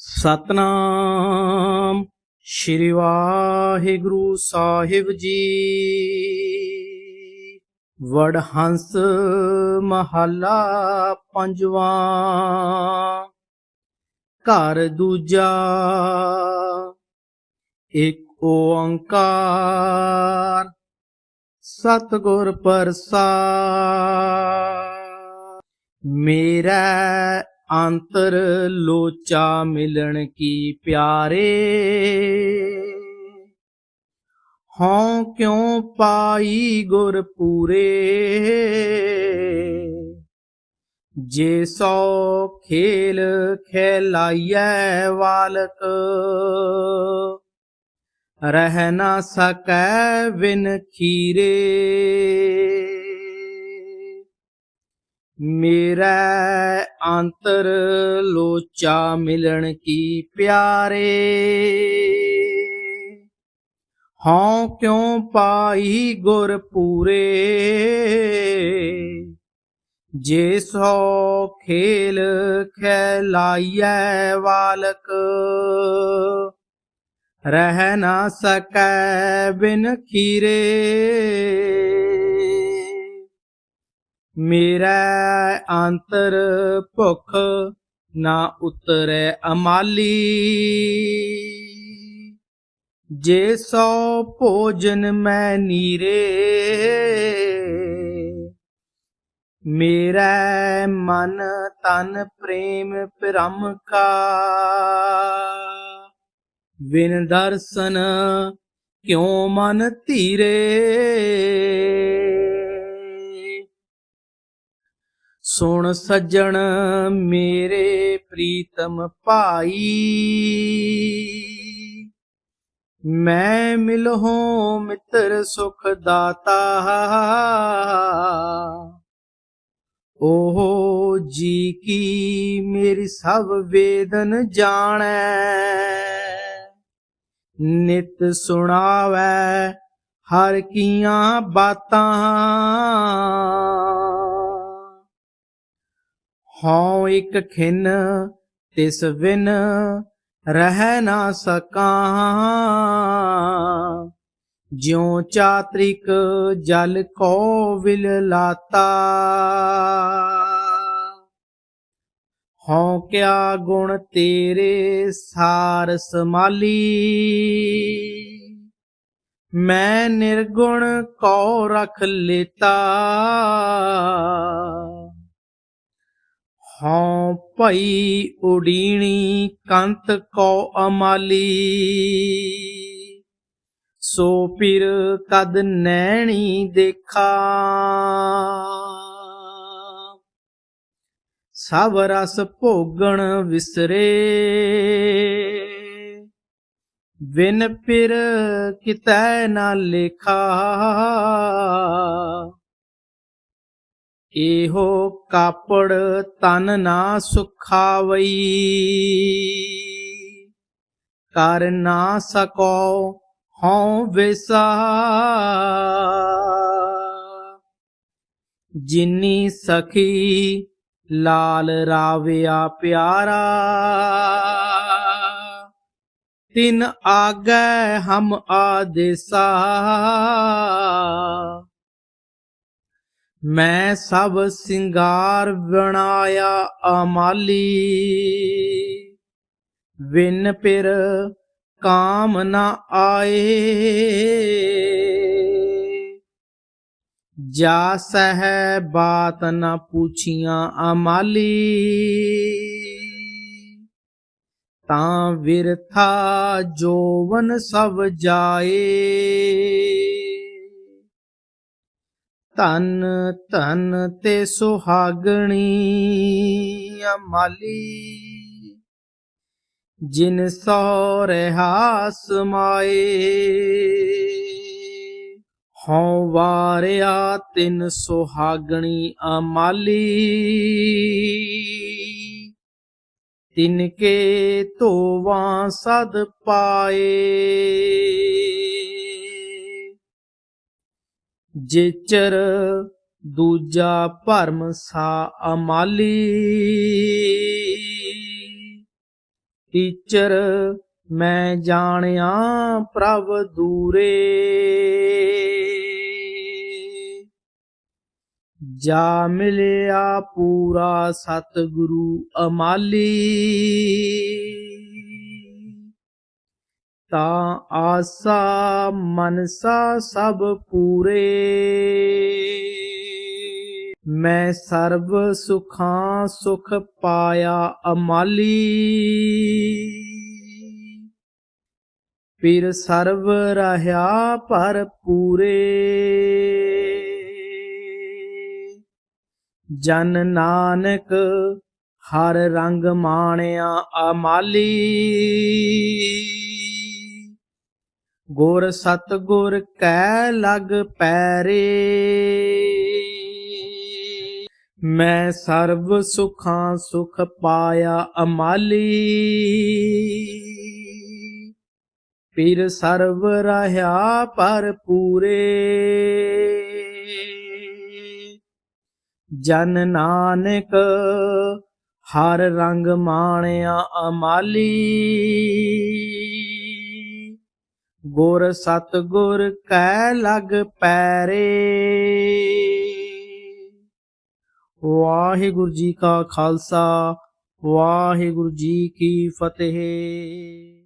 ਸਤਨਾਮ ਸ਼੍ਰੀ ਵਾਹਿਗੁਰੂ ਸਾਹਿਬ ਜੀ। ਵੜ ਹੰਸ ਮਹੱਲਾ ਪੰਜਵਾਂ। ਘਰ ਦੂਜਾ। ਇੱਕ ਓੰਕਾਰ। ਸਤਿਗੁਰ ਪ੍ਰਸਾਦ। ਮੇਰਾ ਅੰਤਰ ਲੋਚਾ ਮਿਲਣ ਕੀ ਪਿਆਰੇ? ਹਉ ਕਿਉ ਪਾਈ ਗੁਰ ਪੂਰੇ? ਜੇ ਸੋ ਖੇਲ ਖੇਲਾਈਐ ਵਾਲਕ, ਰਹਿ ਨਾ ਸਕੈ ਵਿਨ ਖੀਰੇ। ਮੇਰਾ ਅੰਤਰ ਲੋਚਾ ਮਿਲਣ ਕੀ ਪਿਆਰੇ? ਹਉ ਕਿਉ ਪਾਈ ਗੁਰ ਪੂਰੇ? ਜੇ ਸੋ ਖੇਲ ਖੈਲਾਈਐ ਵਾਲਕ, ਰਹਿ ਨਾ ਸਕੈ ਬਿਨ ਖੀਰੇ। ਮੇਰਾ ਅੰਤਰ ਭੁਖ ਨਾ ਉਤਰੈ ਅਮਾਲੀ। ਜੇ ਸੋ ਭੋਜਨ ਮੈਂ ਨੀਰੇ, ਮੇਰਾ ਮਨ ਤਨ ਪ੍ਰੇਮ ਪਰਮ ਕਾ ਵਿਨ ਦਰਸ਼ਨ ਕਿਉ ਮਨ ਧੀਰੇ? ਸੁਣ ਸੱਜਣ ਮੇਰੇ ਪ੍ਰੀਤਮ ਭਾਈ। ਮੈਂ ਮਿਲਹੋ ਮਿੱਤਰ ਸੁਖ ਦਾਤਾ। ਓਹ ਜੀ ਕੀ ਮੇਰੀ ਸਭ ਵੇਦਨ ਜਾਣੈ। ਨਿਤ ਸੁਣਾਵੈ ਹਰ ਕੀਆਂ ਬਾਤਾਂ। ਹਉ ਇੱਕ ਖਿਨ, ਤਿਸ ਵਿਨ ਰਹਿ ਨਾ ਸਕਾਂ। ਜਿਉ ਚਾਤ੍ਰਿਕ ਜਲ ਕੋ ਵਿਲ ਲਾਤਾ। ਹਉ ਕਿਆ ਗੁਣ ਤੇਰੇ ਸਾਰ ਸਮਾਲੀ ਮੈਂ ਨਿਰਗੁਣ ਕੋ ਰਖ ਲੇਤਾ। ਹਉ ਭਈ ਉਡੀਣੀ ਕੰਤ ਕੋ ਅਮਾਲੀ। ਸੋ ਪਿਰ ਕਦ ਨੈਣੀ ਦੇਖਾ। ਸਭ ਰਸ ਭੋਗਣ ਵਿਸਰੇ। ਵਿਨ ਪਿਰ ਕਿਤੈ ਨਾ ਲੇਖਾ। ਇਹੋ ਕਾਪੜ ਤਨ ਨਾ ਸੁਖਾਵਈ। ਕਰ ਨਾ ਸਕੋ ਹਉ ਵਿਸਾ ਜਿਨੀ ਸਖੀ ਲਾਲ ਰਾਵਿਆ ਪਿਆਰਾ। ਤਿਨ ਆਗੈ ਹਮ ਆਦੇਸਾ। ਮੈਂ ਸਭ ਸਿੰਗਾਰ ਬਣਾਇਆ ਅਮਾਲੀ। ਵਿਨ ਪਿਰ ਕਾਮ ਨਾ ਆਏ। ਜਾ ਸਹਿ ਬਾਤ ਨਾ ਪੁੱਛੀਆਂ ਅਮਾਲੀ। ਤਾਂ ਵਿਰਥਾ ਜੋਵਨ ਸਭ ਜਾਏ। ਧਨ ਧਨ ਤੇ ਸੁਹਾਗਣੀ ਅਮਾਲੀ। ਜਿਨ ਸੋ ਰਹਾ ਸਮਾਏ ਹਉ ਵਾਰਿਆ ਤਿਨ ਸੁਹਾਗਣੀ ਅਮਾਲੀ। ਤਿਨ ਕੇ ਧੋਵਾਂ ਸਦ ਪਾਏ ਜੇਚਰ ਦੂਜਾ ਭਰਮ ਸਾ ਅਮਾਲੀ। ਟੀਚਰ, ਮੈਂ ਜਾਣਿਆ ਪ੍ਰਭ ਦੂਰੇ। ਜਾ ਮਿਲਿਆ ਪੂਰਾ ਸਤਿਗੁਰੂ ਅਮਾਲੀ। ਤਾਂ ਆਸਾ ਮਨਸਾ ਸਭ ਪੂਰੇ। ਮੈਂ ਸਰਬ ਸੁਖਾਂ ਸੁਖ ਪਾਇਆ ਅਮਾਲੀ। ਪੀਰ ਸਰਬ ਰਹਾ ਪਰ ਪੂਰੇ। ਜਨ ਨਾਨਕ ਹਰ ਰੰਗ ਮਾਣਿਆ ਅਮਾਲੀ। ਗੁਰ ਸਤ ਗੁਰ ਕੈ ਲਗ ਪੈਰੇ। ਮੈਂ ਸਰਬ ਸੁਖਾਂ ਸੁਖ ਪਾਇਆ ਅਮਾਲੀ। ਪੀਰ ਸਰਬ ਰਹਾ ਪਰ ਪੂਰੇ। ਜਨ ਨਾਨਕ ਹਰ ਰੰਗ ਮਾਣਿਆ ਅਮਾਲੀ। ਗੁਰ ਸਤ ਗੁਰ ਕੈ ਲਗ ਪੈਰੇ। ਵਾਹਿਗੁਰੂ ਜੀ ਕਾ ਖਾਲਸਾ ਵਾਹਿਗੁਰੂ ਜੀ ਕੀ ਫਤਿਹ।